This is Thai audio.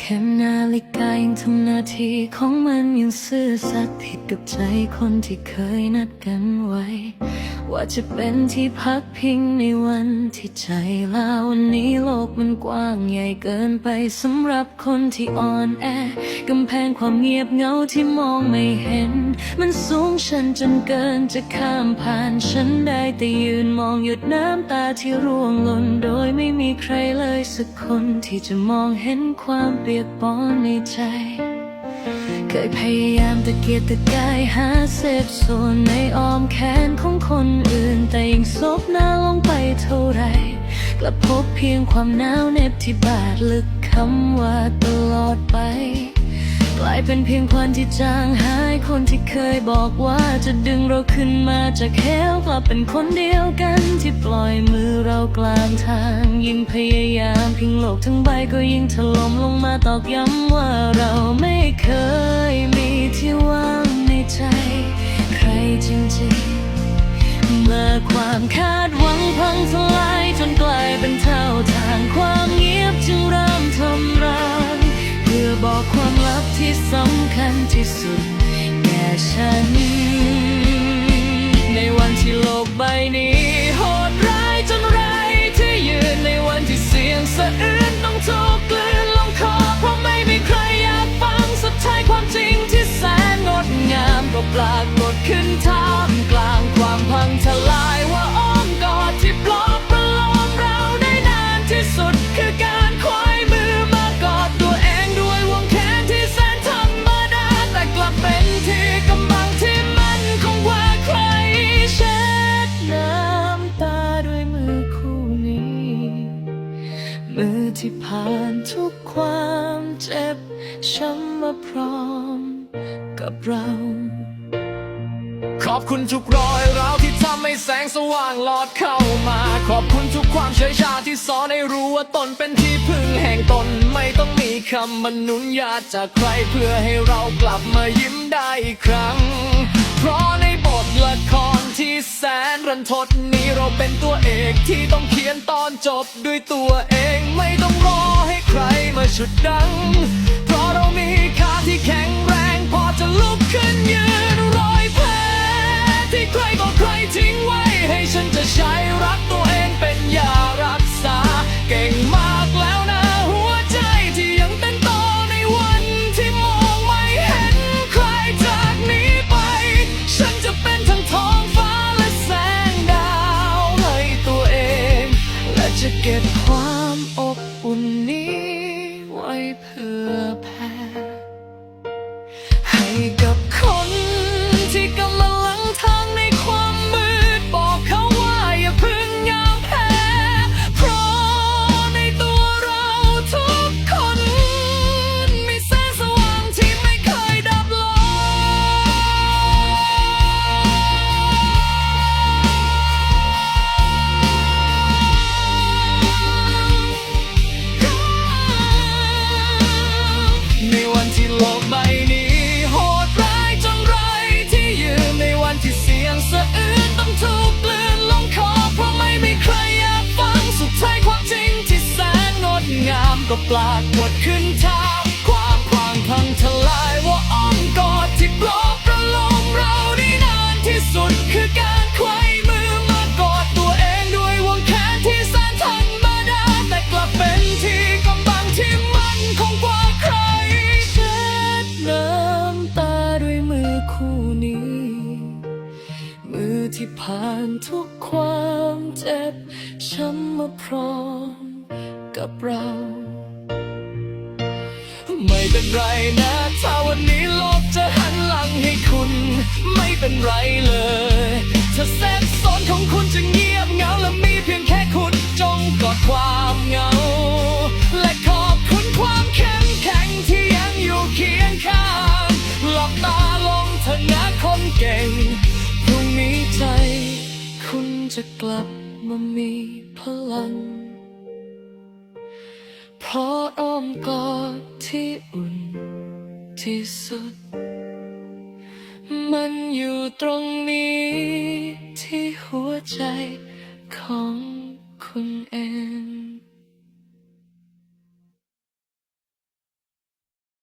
ข็มนาฬิกายังทำหน้าที่ของมันยังซื่อสัตย์ผิดกับใจคนที่เคยนัดกันไว้ ว่าจะเป็นที่พักพิงในวันที่ใจลาวันนี้โลกมันกว้างใหญ่เกินไปสำหรับคนที่อ่อนแอกำแพงความเงียบเหงาที่มองไม่เห็น มันสูงชันจนเกินจะข้ามผ่านฉันได้แต่ยืนมองหยุดน้ำตาที่ร่วงหล่นโดยไม่มีใครเลยสักคนที่จะมองเห็นความเปียกปอนในใจ เคยพยายามตะเกียกตะกายหาเศษส่วนในอ้อมแขนของคนอื่น แต่ยิ่งซบหน้าลงไปเท่าไร กลับพบเพียงความหนาวเหน็บที่บาดลึกคำว่าตลอดไป กลายเป็นเพียงควันที่จางหายคนที่เคยบอกว่าจะดึงเราขึ้นมาจากเหวกลับเป็นคนเดียวกันที่ปล่อยม กลางทางยิ่งพยายามพิงโลกทั้งใบก็ยิ่งถล่มลงมาตอกย้ำว่าเราไม่เคยมีที่ว่างในใจ ใครจริงๆ เมื่อความคาดหวังพังทลายจนกลายเป็นเท่าทางความเงียบจึงเริ่มทำร้ายเพื่อบอกความลับที่สำคัญที่สุด ปรากฏขึ้นท่ามกลางความพังทลายว่าอ้อมกอดที่ปลอบประโลมเราได้นานที่สุดคือการควายมือมากอดตัวเองด้วยวงแขนที่แสนธรรมดาแต่กลับเป็นที่กำบังที่มันคงว่าใครเช็ดน้ำตาด้วยมือคู่นี้ มือที่ผ่านทุกความเจ็บช้ำมาพร้อมกับเรา อบคุณทุกรอยร้าวที่ทำให้แสงสว่างหลอดเข้ามา ขอบคุณทุกความเฉยชาที่สอนให้รู้ว่าตนเป็นที่พึ่งแห่งตน ไม่ต้องมีคำมนุญาตจากใครเพื่อให้เรากลับมายิ้มได้อีกครั้ง เพราะในบทละครที่แสนรันทดนี้เราเป็นตัวเอกที่ต้องเขียนตอนจบด้วยตัวเองไม่ต้องรอให้ใครมาฉุดดัง เพราะเรามีขาที่แข็ง เก็บความอบอุ่นนี้ไว้เพื่อแผ่ให้กับ งามก็ปรากฏขึ้นท่าความพางพังทลายว่าอ้อมกอดที่ปลอบประโลมเราได้นานที่สุดคือการไขว้มือมากอดตัวเองด้วยวงแขนที่แสนธรรมดาแต่กลับเป็นที่กำบังที่มันคงกว่าใครเช็ดน้ำตาด้วยมือคู่นี้ มือที่ผ่านทุกความเจ็บช้ำมาพร้อม กับเรา ไม่เป็นไรนะ ถ้าวันนี้โลกจะหันหลังให้คุณ ไม่เป็นไรเลยถ้าแสบสนของคุณจะเงียบเหงาและมีเพียงแค่คุณจงกอดความเหงา และขอบคุณความเข้มแข็งที่ยังอยู่เคียงข้างหลับตาลงเถอะนะคนเก่งพรุ่งนี้ใจ คุณจะกลับมามีพลัง เพราะอ้อมกอดที่อุ่นที่สุด มันอยู่ตรงนี้ที่หัวใจ